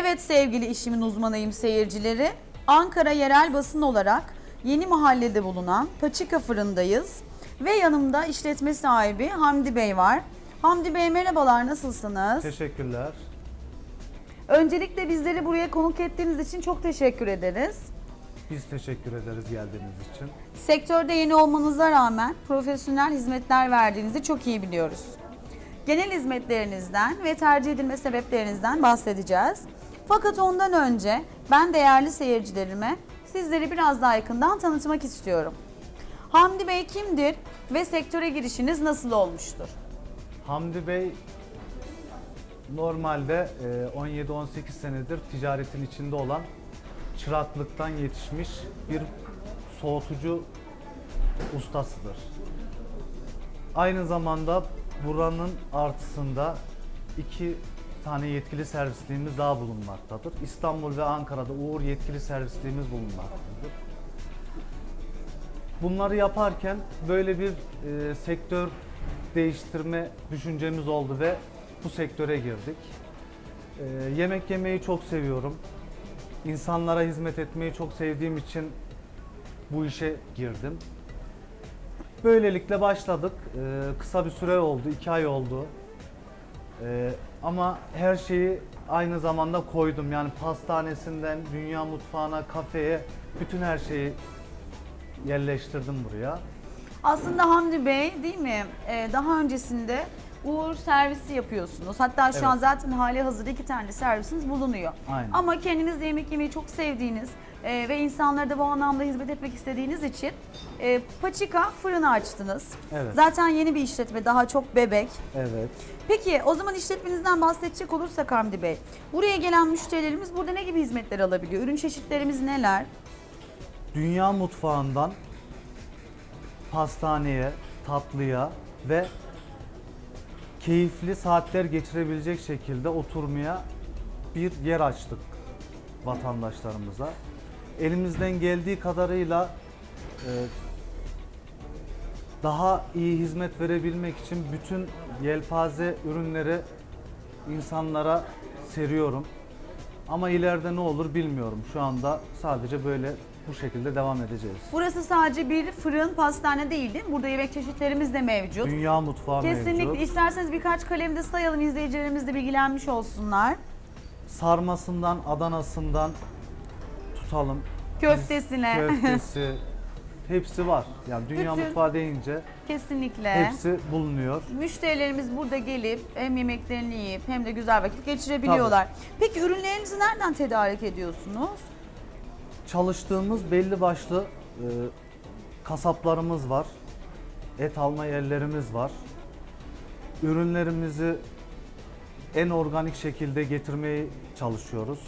Evet sevgili işimin uzmanıyım seyircileri. Ankara yerel basın olarak Yeni Mahalle'de bulunan Paçika Fırındayız. Ve yanımda işletme sahibi Hamdi Bey var. Hamdi Bey merhabalar nasılsınız? Teşekkürler. Öncelikle bizleri buraya konuk ettiğiniz için çok teşekkür ederiz. Biz teşekkür ederiz geldiğiniz için. Sektörde yeni olmanıza rağmen profesyonel hizmetler verdiğinizi çok iyi biliyoruz. Genel hizmetlerinizden ve tercih edilme sebeplerinizden bahsedeceğiz. Fakat ondan önce ben değerli seyircilerime sizleri biraz daha yakından tanıtmak istiyorum. Hamdi Bey kimdir ve sektöre girişiniz nasıl olmuştur? Hamdi Bey normalde e, 17-18 senedir ticaretin içinde olan çıraklıktan yetişmiş bir soğutucu ustasıdır. Aynı zamanda buranın artısında iki tane yetkili servisliğimiz daha bulunmaktadır. İstanbul ve Ankara'da Uğur yetkili servisliğimiz bulunmaktadır. Bunları yaparken böyle bir e, sektör değiştirme düşüncemiz oldu ve bu sektöre girdik. E, yemek yemeyi çok seviyorum. İnsanlara hizmet etmeyi çok sevdiğim için bu işe girdim. Böylelikle başladık. E, kısa bir süre oldu, iki ay oldu. E, ama her şeyi aynı zamanda koydum. Yani pastanesinden dünya mutfağına, kafeye bütün her şeyi yerleştirdim buraya. Aslında Hamdi Bey değil mi? Ee, daha öncesinde Uğur servisi yapıyorsunuz. Hatta şu an Evet. zaten hali hazırda iki tane servisiniz bulunuyor. Aynen. Ama kendiniz de yemek yemeyi çok sevdiğiniz e, ve insanlara da bu anlamda hizmet etmek istediğiniz için e, Paçika fırını açtınız. Evet. Zaten yeni bir işletme, daha çok bebek. Evet. Peki o zaman işletmenizden bahsedecek olursak Hamdi Bey, buraya gelen müşterilerimiz burada ne gibi hizmetler alabiliyor? Ürün çeşitlerimiz neler? Dünya mutfağından pastaneye, tatlıya ve keyifli saatler geçirebilecek şekilde oturmaya bir yer açtık vatandaşlarımıza. Elimizden geldiği kadarıyla e, daha iyi hizmet verebilmek için bütün yelpaze ürünleri insanlara seriyorum. Ama ileride ne olur bilmiyorum. Şu anda sadece böyle bu şekilde devam edeceğiz. Burası sadece bir fırın, pastane değil değil mi? Burada yemek çeşitlerimiz de mevcut. Dünya mutfağı Kesinlikle. mevcut. İsterseniz birkaç kalemde sayalım izleyicilerimiz de bilgilenmiş olsunlar. Sarmasından, Adanasından tutalım. Köftesine. Köftesi hepsi var. Yani dünya Bütün- mutfağı deyince Kesinlikle. hepsi bulunuyor. Müşterilerimiz burada gelip hem yemeklerini yiyip hem de güzel vakit geçirebiliyorlar. Peki ürünlerinizi nereden tedarik ediyorsunuz? Çalıştığımız belli başlı e, kasaplarımız var. Et alma yerlerimiz var. Ürünlerimizi en organik şekilde getirmeye çalışıyoruz.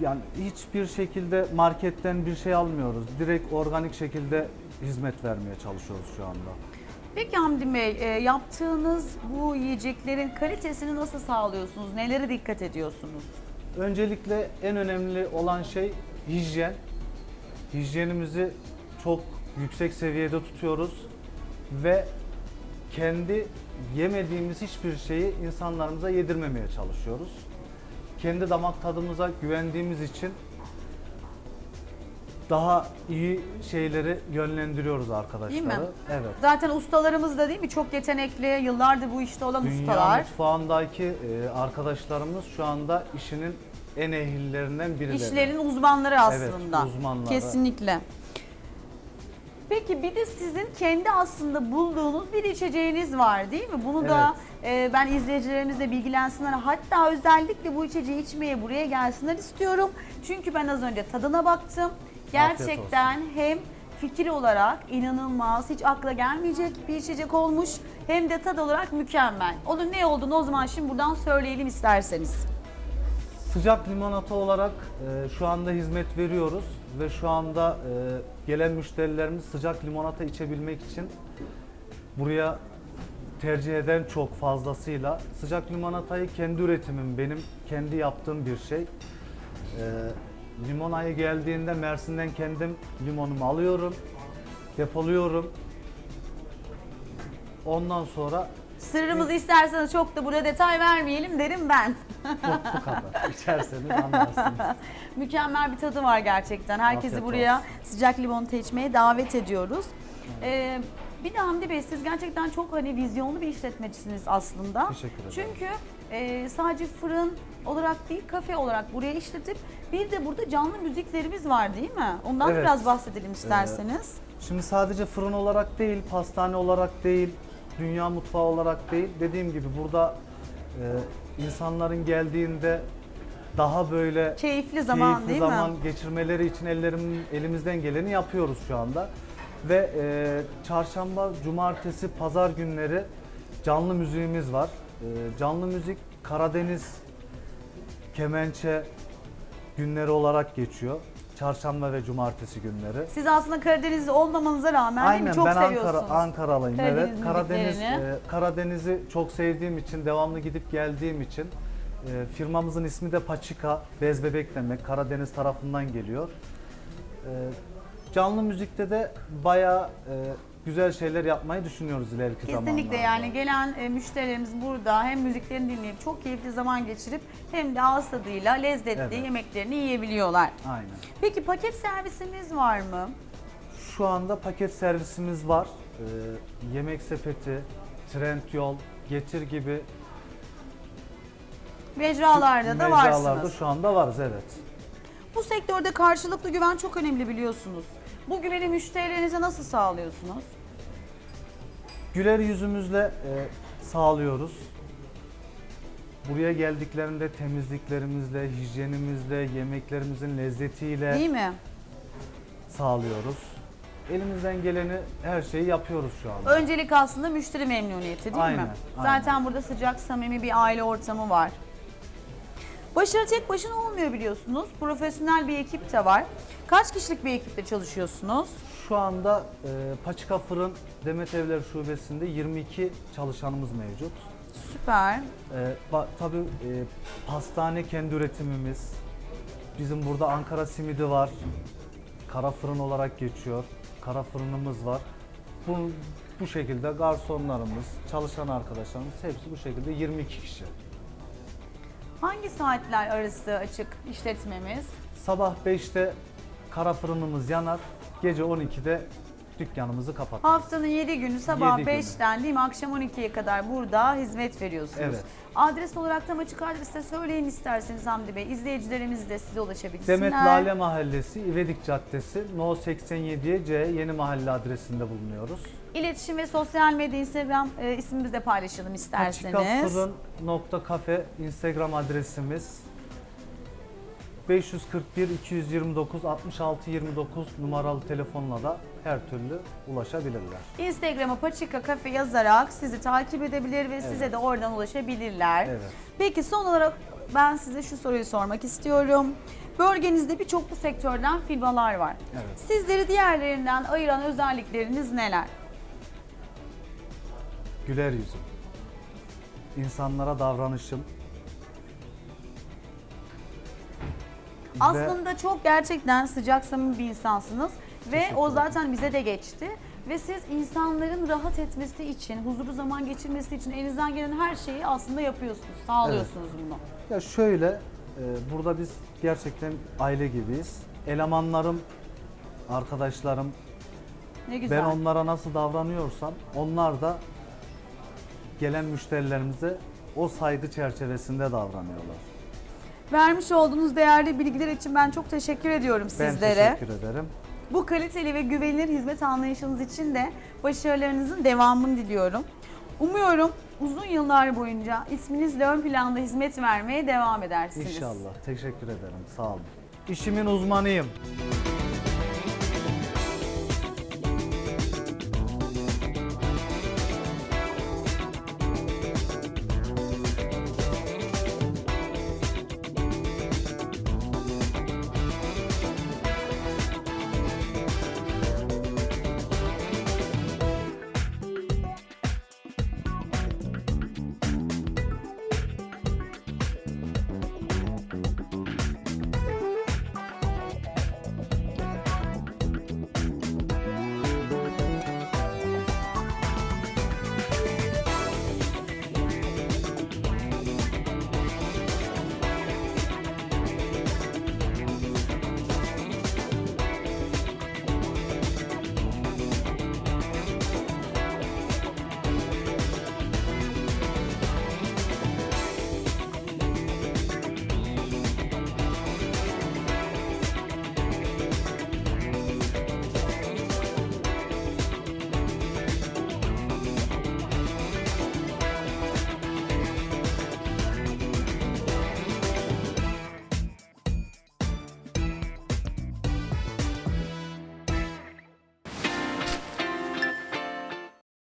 Yani hiçbir şekilde marketten bir şey almıyoruz. Direkt organik şekilde hizmet vermeye çalışıyoruz şu anda. Peki Hamdi Bey, e, yaptığınız bu yiyeceklerin kalitesini nasıl sağlıyorsunuz? Nelere dikkat ediyorsunuz? Öncelikle en önemli olan şey hijyen. Hijyenimizi çok yüksek seviyede tutuyoruz ve kendi yemediğimiz hiçbir şeyi insanlarımıza yedirmemeye çalışıyoruz. Kendi damak tadımıza güvendiğimiz için daha iyi şeyleri yönlendiriyoruz arkadaşları. Değil mi? Evet. Zaten ustalarımız da değil mi? Çok yetenekli, yıllardır bu işte olan Dünya ustalar. mutfağındaki e, arkadaşlarımız şu anda işinin en ehillerinden birileri. İşlerin uzmanları Evet, aslında. uzmanları. Kesinlikle. Peki bir de sizin kendi aslında bulduğunuz bir içeceğiniz var değil mi? Bunu da e, ben izleyicilerimizle bilgilensinler. Hatta özellikle bu içeceği içmeye buraya gelsinler istiyorum. Çünkü ben az önce tadına baktım. Gerçekten hem fikir olarak inanılmaz, hiç akla gelmeyecek bir içecek olmuş. Hem de tad olarak mükemmel. Onun ne olduğunu o zaman şimdi buradan söyleyelim isterseniz. Sıcak limonata olarak e, şu anda hizmet veriyoruz ve şu anda e, gelen müşterilerimiz sıcak limonata içebilmek için buraya tercih eden çok fazlasıyla. Sıcak limonatayı kendi üretimim, benim kendi yaptığım bir şey. E, limon ayı geldiğinde Mersin'den kendim limonumu alıyorum, depoluyorum. Ondan sonra Sırrımızı isterseniz çok da burada detay vermeyelim derim ben. Bu, bu kadar. İçerseniz anlarsınız. Mükemmel bir tadı var gerçekten. Herkesi Afiyet buraya olsun. sıcak limonata içmeye davet ediyoruz. Ee, bir de Hamdi Bey siz gerçekten çok hani vizyonlu bir işletmecisiniz aslında. Teşekkür ederim. Çünkü e, sadece fırın olarak değil kafe olarak buraya işletip bir de burada canlı müziklerimiz var değil mi? Ondan Evet. biraz bahsedelim isterseniz. Şimdi sadece fırın olarak değil, pastane olarak değil, dünya mutfağı olarak değil. Dediğim gibi burada e, insanların geldiğinde daha böyle Keyifli zaman keyifli değil zaman mi? geçirmeleri için ellerim, elimizden geleni yapıyoruz şu anda. Ve e, çarşamba, cumartesi, pazar günleri canlı müziğimiz var. E, canlı müzik Karadeniz kemençe günleri olarak geçiyor. Çarşamba ve cumartesi günleri. Siz aslında Karadenizli olmamanıza rağmen değil mi? Aynen çok ben seviyorsunuz. Ankara Ankaralıyım Karadeniz evet. Karadeniz e, Karadeniz'i çok sevdiğim için devamlı gidip geldiğim için e, firmamızın ismi de Paçika Bez Bebek demek. Karadeniz tarafından geliyor. E, canlı müzikte de bayağı e, güzel şeyler yapmayı düşünüyoruz ileriki zamanlarda. Kesinlikle yani gelen e, müşterilerimiz burada hem müziklerini dinleyip çok keyifli zaman geçirip hem de ağız tadıyla lezzetli Evet. yemeklerini yiyebiliyorlar. Aynen. Peki paket servisimiz var mı? Şu anda paket servisimiz var. E, yemek sepeti, Trendyol, Getir gibi Mecralarda da mecralarda varsınız. şu anda varız evet. Bu sektörde karşılıklı güven çok önemli biliyorsunuz. Bu güveni müşterilerinize nasıl sağlıyorsunuz? Güler yüzümüzle e, sağlıyoruz. Buraya geldiklerinde temizliklerimizle, hijyenimizle, yemeklerimizin lezzetiyle Değil mi? sağlıyoruz. Elimizden geleni her şeyi yapıyoruz şu anda. Öncelik aslında müşteri memnuniyeti değil mi? Aynen, aynen. Zaten burada sıcak, samimi bir aile ortamı var. Başarı tek başına olmuyor biliyorsunuz. Profesyonel bir ekip de var. Kaç kişilik bir ekiple çalışıyorsunuz? Şu anda e, Paçika Fırın Demet Evler Şubesi'nde 22 çalışanımız mevcut. Süper. E, ba- tabii e, pastane kendi üretimimiz. Bizim burada Ankara simidi var. Kara fırın olarak geçiyor. Kara fırınımız var. Bu, bu şekilde garsonlarımız, çalışan arkadaşlarımız hepsi bu şekilde 22 kişi. Hangi saatler arası açık işletmemiz? Sabah 5'te kara fırınımız yanar. Gece 12'de dükkanımızı kapatırız. Haftanın 7 günü sabah Yedi günü. 5'ten değil mi akşam 12'ye kadar burada hizmet veriyorsunuz. Evet. Adres olarak tam açık adreste söyleyin isterseniz Hamdi Bey. İzleyicilerimiz de size ulaşabilsinler. Demet Lale Mahallesi, İvedik Caddesi, No 87'ye C Yeni Mahalle adresinde bulunuyoruz. İletişim ve sosyal medya Instagram e, ismimizi de paylaşalım isterseniz. Paçikafırın.kafe Instagram adresimiz 541 229 66 29 numaralı telefonla da her türlü ulaşabilirler. Instagram'a Paçika Kafe yazarak sizi takip edebilir ve size de oradan ulaşabilirler. Evet. Peki son olarak ben size şu soruyu sormak istiyorum. Bölgenizde birçok bu sektörden firmalar var. Evet. Sizleri diğerlerinden ayıran özellikleriniz neler? Güler yüzüm. İnsanlara davranışım. Ve- Aslında çok gerçekten sıcak samimi bir insansınız ve Teşekkür o ederim. zaten bize de geçti. Ve siz insanların rahat etmesi için, huzurlu zaman geçirmesi için elinizden gelen her şeyi aslında yapıyorsunuz, sağlıyorsunuz bunu. Ya şöyle, e, burada biz gerçekten aile gibiyiz. Elemanlarım, arkadaşlarım, Ne güzel. ben onlara nasıl davranıyorsam onlar da gelen müşterilerimize o saygı çerçevesinde davranıyorlar. Vermiş olduğunuz değerli bilgiler için ben çok teşekkür ediyorum Ben sizlere. teşekkür ederim. Bu kaliteli ve güvenilir hizmet anlayışınız için de başarılarınızın devamını diliyorum. Umuyorum uzun yıllar boyunca isminizle ön planda hizmet vermeye devam edersiniz. İnşallah. Teşekkür ederim. Sağ olun. İşimin uzmanıyım.